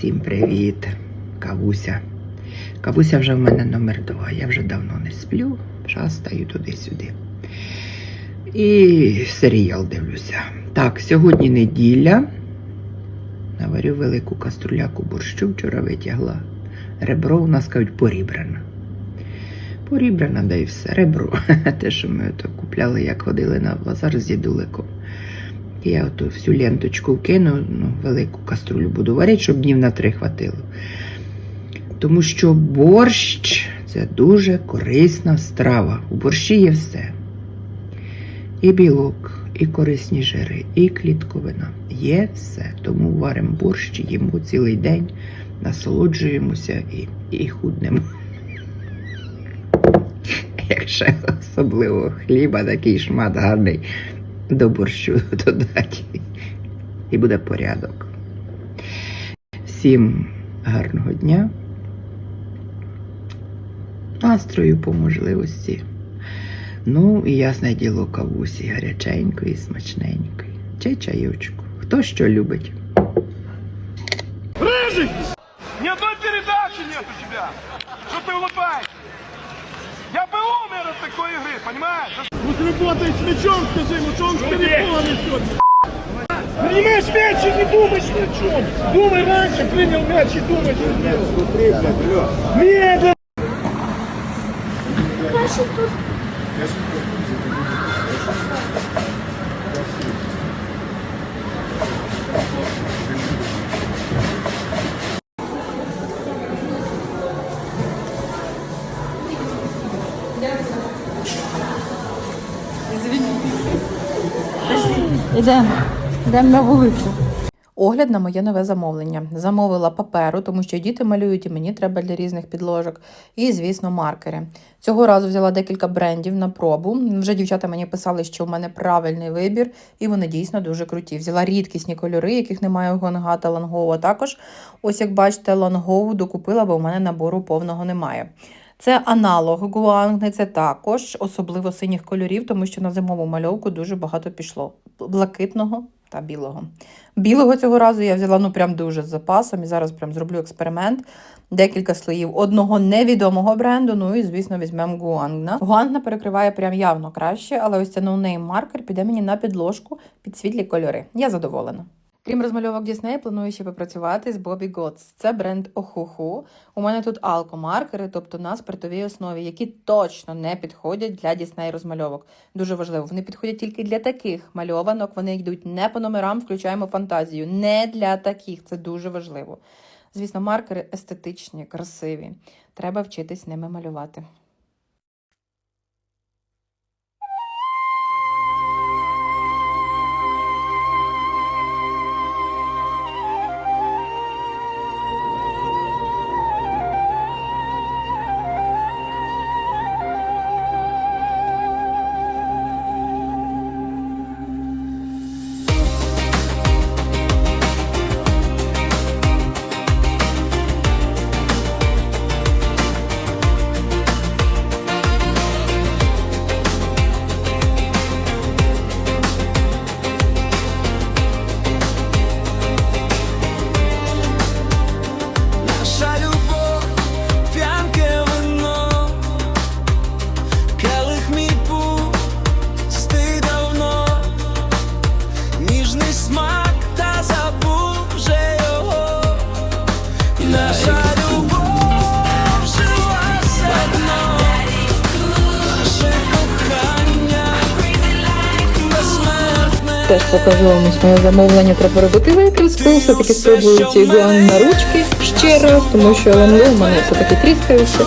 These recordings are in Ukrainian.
Всім привіт, Кавуся. Кавуся вже в мене номер два. Я вже давно не сплю, шастаю туди-сюди. І серіал дивлюся. Так, сьогодні неділя. Наварю велику каструляку борщу, вчора витягла. Ребро у нас кажуть порібране. Порібране, да і все. Ребро. Те, що ми купляли, як ходили на базар з дідуликом. Я ото всю ленточку вкину, ну, велику каструлю буду варити, щоб днів на три хватило. Тому що борщ це дуже корисна страва. У борщі є все. І білок, і корисні жири, і клітковина. Є все. Тому варимо борщ, їмо цілий день, насолоджуємося і, і худнемо. Якщо особливо хліба, такий шмат гарний до борщу додати. І буде порядок. Всім гарного дня. Настрою по можливості. Ну, і ясне діло кавусі гаряченької, смачненької. Чи чайочку. Хто що любить. Рыжий! Ни одной передачи нет у тебя! Что ты улыбаешься? Такой игры, понимаешь? Вот работай с мячом, скажи ему, что он с телефона несет. Принимаешь мяч и не думаешь ни о чем. Думай раньше, принял мяч и думай, что делать. Медленно! Ідемо. Йдемо на вулицю. Огляд на моє нове замовлення. Замовила паперу, тому що діти малюють і мені треба для різних підложок. І, звісно, маркери. Цього разу взяла декілька брендів на пробу. Вже дівчата мені писали, що в мене правильний вибір, і вони дійсно дуже круті. Взяла рідкісні кольори, яких немає у Гонга та Лангоу. Також, ось як бачите, Лангоу докупила, бо в мене набору повного немає. Це аналог гуанги, це також особливо синіх кольорів, тому що на зимову мальовку дуже багато пішло блакитного та білого. Білого цього разу я взяла ну прям дуже з запасом і зараз прям зроблю експеримент. Декілька слоїв одного невідомого бренду. Ну і звісно візьмемо Гуангна. Гуангна перекриває прям явно краще, але ось це ноунейм маркер піде мені на підложку під світлі кольори. Я задоволена. Крім розмальовок Діснея, планую ще попрацювати з Bobby Gods. Це бренд Охуху. У мене тут алкомаркери, тобто на спиртовій основі, які точно не підходять для Дісней розмальовок. Дуже важливо, вони підходять тільки для таких мальованок. Вони йдуть не по номерам, включаємо фантазію. Не для таких, це дуже важливо. Звісно, маркери естетичні, красиві. Треба вчитись ними малювати. Теж покажу вам ось моє замовлення про перебути викреску. Все-таки спробую ці гуан на ручки ще раз, тому що ланло в мене все-таки тріскаються.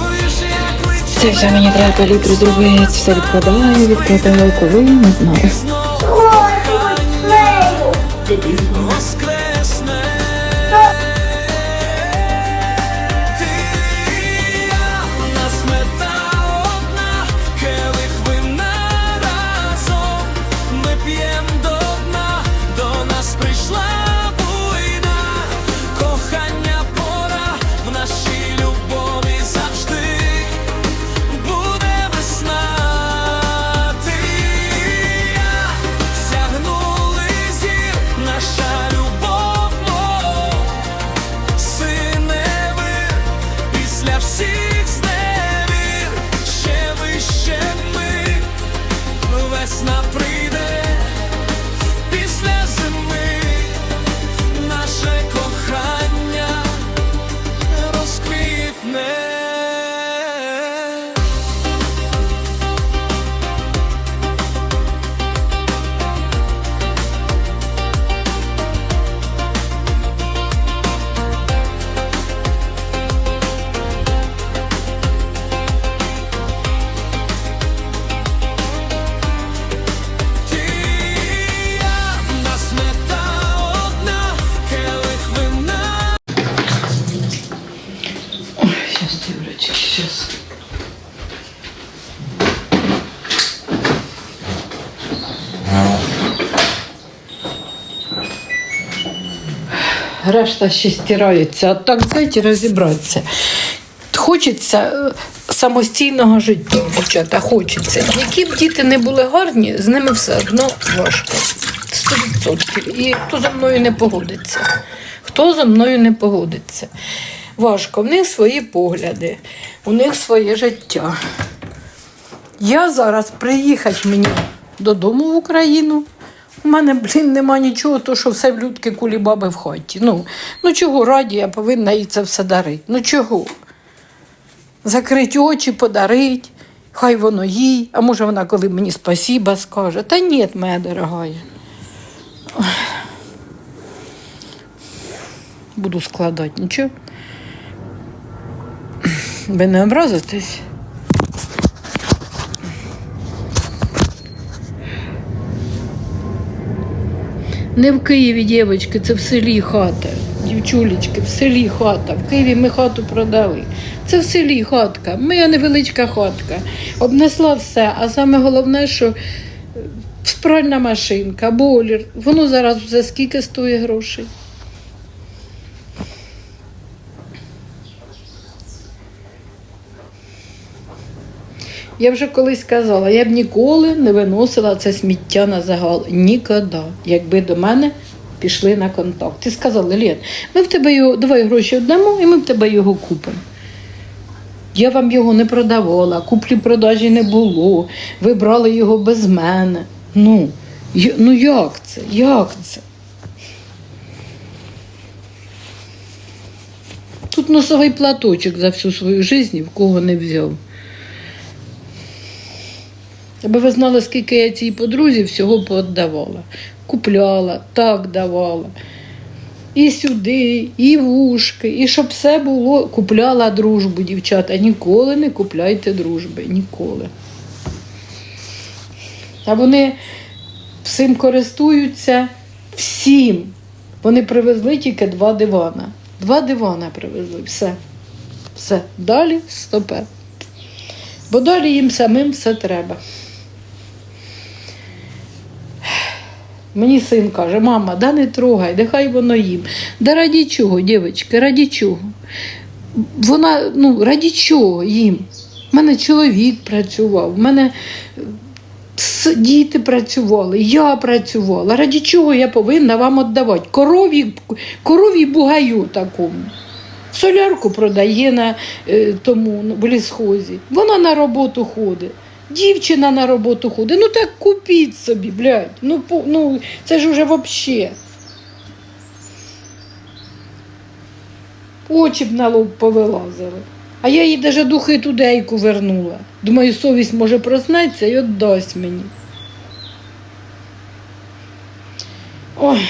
Це все мені треба палітру зробити, все відкладаю, відкладаю коли, не знаю. Решта ще стирається. А так знаєте, розібратися. Хочеться е, самостійного життя, дівчата, хочеться. Які б діти не були гарні, з ними все одно важко. Сто відсотків. І хто за мною не погодиться? Хто за мною не погодиться? Важко. В них свої погляди, у них своє життя. Я зараз приїхати мені додому в Україну. У мене, блін, нема нічого, то що все в людки кулі баби в хаті. Ну, ну чого раді, я повинна їй це все дарити. Ну чого? Закрити очі, подарить, хай воно їй, а може вона коли мені спасіба скаже. Та ні, моя дорогая. Буду складати, нічого. Ви не образитесь? Не в Києві, дівчатки, це в селі хата. Дівчулечки, в селі хата. В Києві ми хату продали. Це в селі хатка. Моя невеличка хатка. Обнесла все. А саме головне, що пральна спральна машинка, бойлер. Воно зараз за скільки стоїть грошей. Я вже колись казала, я б ніколи не виносила це сміття на загал. Ніколи. Якби до мене пішли на контакт. Ти сказала, Лен, ми в тебе його, давай гроші віддамо, і ми в тебе його купимо. Я вам його не продавала, куплі-продажі не було, ви брали його без мене. Ну, ну як це? Як це? Тут носовий платочок за всю свою життя в кого не взяв. Аби ви знали, скільки я цій подрузі всього пооддавала. Купляла, так давала. І сюди, і в ушки, і щоб все було, купляла дружбу, дівчата. Ніколи не купляйте дружби, ніколи. А вони всім користуються, всім. Вони привезли тільки два дивана. Два дивана привезли, все. Все. Далі стопе. Бо далі їм самим все треба. Мені син каже, мама, да не трогай, нехай воно їм. Да раді чого, дівчатки, раді чого? Вона, ну, раді чого їм? У мене чоловік працював, в мене е, діти працювали, я працювала. Раді чого я повинна вам віддавати? Корові, корові бугаю такому. Солярку продає на е, тому ну, в лісхозі. Вона на роботу ходить. Дівчина на роботу ходить. Ну так купіть собі, блядь. Ну, ну це ж уже вообще. Очі б на лоб повилазили. А я їй навіть духи тудейку вернула. Думаю, совість може проснеться і віддасть мені. Ой.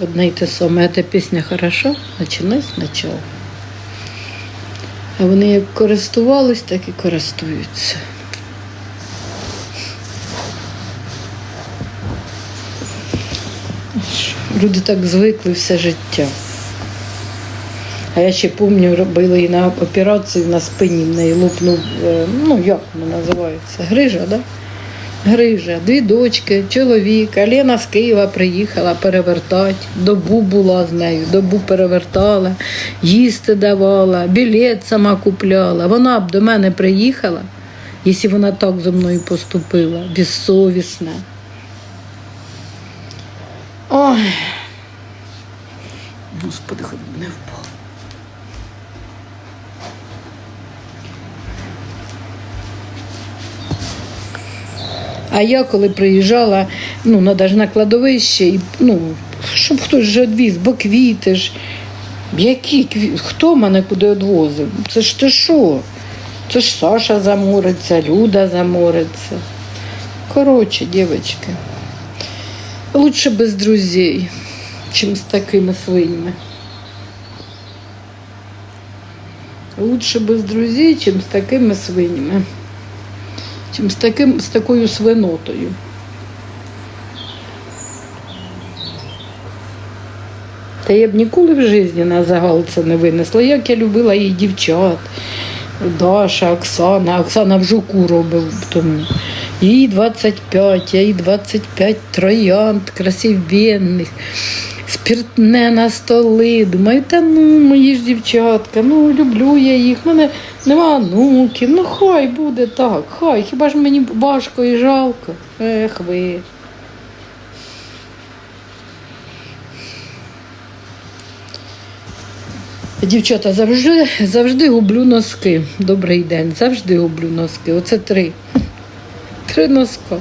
Одна й те саме, эта пісня хороша, починай спочатку. А вони як користувались, так і користуються. Люди так звикли все життя. А я ще пам'ятаю, робили і на операцію на спині в неї лопнув, е, ну як вона називається? Грижа, так? Да? Грижа, дві дочки, чоловік, а Лена з Києва приїхала перевертати, добу була з нею, добу перевертала, їсти давала, білет сама купляла. Вона б до мене приїхала, якщо вона так зі мною поступила, безсовісна. Ой. Господи, хоч не впав. А я коли приїжджала, ну, ж на кладовище, і, ну, щоб хтось же відвіз, бо квіти ж. Які квіти? Хто мене куди відвозив? Це ж ти що? Це ж Саша замориться, Люда замориться. Коротше, дівчатки, лучше без друзей, чим з такими свинями. Лучше без друзей, чим з такими свинями чим з, таким, з такою свинотою. Та я б ніколи в житті на загал це не винесла. Як я любила її дівчат, Даша, Оксана, Оксана в жуку робив тому. їй 25, я їй 25 троянд красивенних, спиртне на столи. Думаю, та ну, мої ж дівчатка, ну люблю я їх, в мене нема онуків, ну хай буде так, хай, хіба ж мені важко і жалко. Ех ви. Дівчата, завжди, завжди гублю носки. Добрий день, завжди гублю носки. Оце три. Три носка.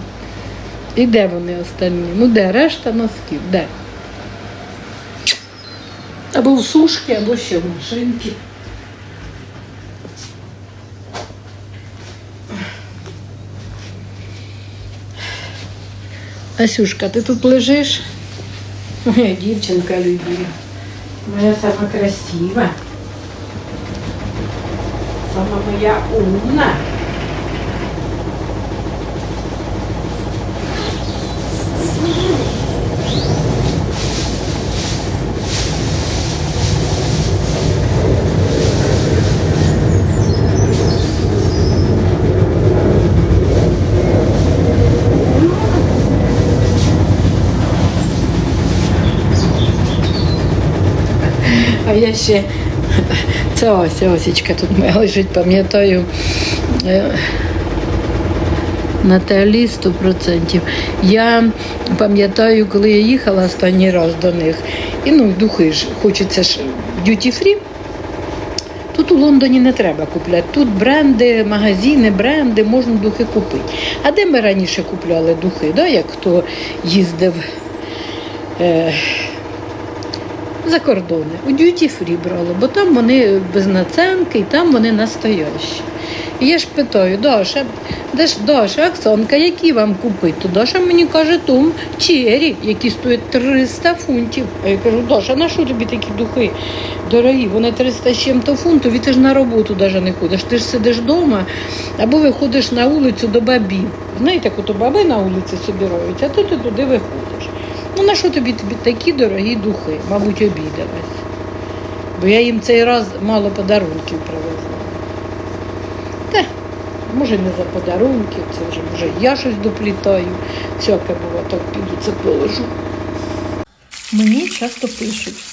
І де вони останні? Ну де? Решта носків? Де? Або в сушки, або ще в машинці. Асюшка, ти тут лежиш? Моя дівчинка любила. Моя сама красива. Сама моя умна. Я ще це ось осічка тут моя лежить, пам'ятаю. е, Наталі 100%. Я пам'ятаю, коли я їхала останній раз до них, і ну, духи ж, хочеться ж дюті фрі. Тут у Лондоні не треба купляти. Тут бренди, магазини, бренди, можна духи купити. А де ми раніше купляли духи, да, як хто їздив е, за кордони. У Duty Free брали, бо там вони без наценки і там вони настоящі. І я ж питаю, Даша, де ж Даша, Оксанка, які вам купити? То Даша мені каже, том чері, які стоять 300 фунтів. А я кажу, Даша, на що тобі такі духи дорогі? Вони 300 з чим-то фунтів, і ти ж на роботу навіть не ходиш. Ти ж сидиш вдома або виходиш на вулицю до бабів. Знаєте, як ото баби на вулиці собираються, а ти туди виходиш. На що тобі, тобі такі дорогі духи? Мабуть, обідалась. Бо я їм цей раз мало подарунків привезла. Та, може, не за подарунки, це вже може я щось доплітаю. Всяке було, так піду це положу. Мені часто пишуть: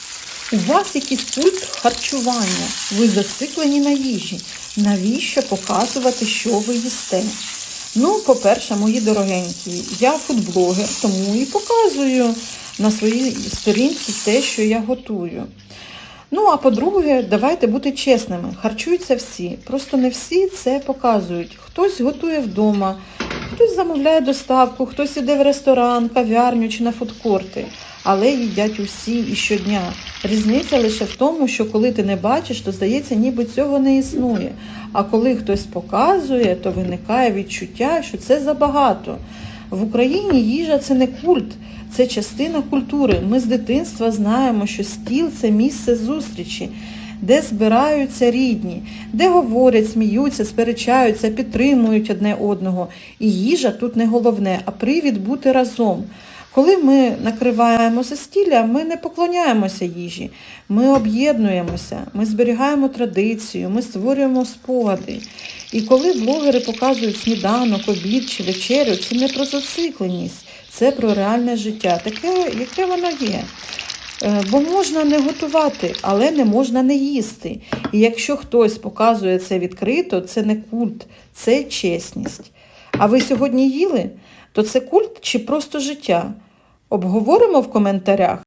у вас якийсь пульт харчування, ви зациклені на їжі. Навіщо показувати, що ви їсте? Ну, по-перше, мої дорогенькі, я фудблогер, тому і показую на своїй сторінці те, що я готую. Ну, а по-друге, давайте бути чесними. Харчуються всі. Просто не всі це показують. Хтось готує вдома, хтось замовляє доставку, хтось іде в ресторан, кав'ярню чи на фудкорти. Але їдять усі і щодня. Різниця лише в тому, що коли ти не бачиш, то здається, ніби цього не існує. А коли хтось показує, то виникає відчуття, що це забагато. В Україні їжа це не культ, це частина культури. Ми з дитинства знаємо, що стіл це місце зустрічі, де збираються рідні, де говорять, сміються, сперечаються, підтримують одне одного. І їжа тут не головне, а привід бути разом. Коли ми накриваємо застілля, ми не поклоняємося їжі, ми об'єднуємося, ми зберігаємо традицію, ми створюємо спогади. І коли блогери показують сніданок, обід чи вечерю, це не про зацикленість, це про реальне життя, таке, яке воно є. Е, Бо можна не готувати, але не можна не їсти. І якщо хтось показує це відкрито, це не культ, це чесність. А ви сьогодні їли? То це культ чи просто життя? Обговоримо в коментарях.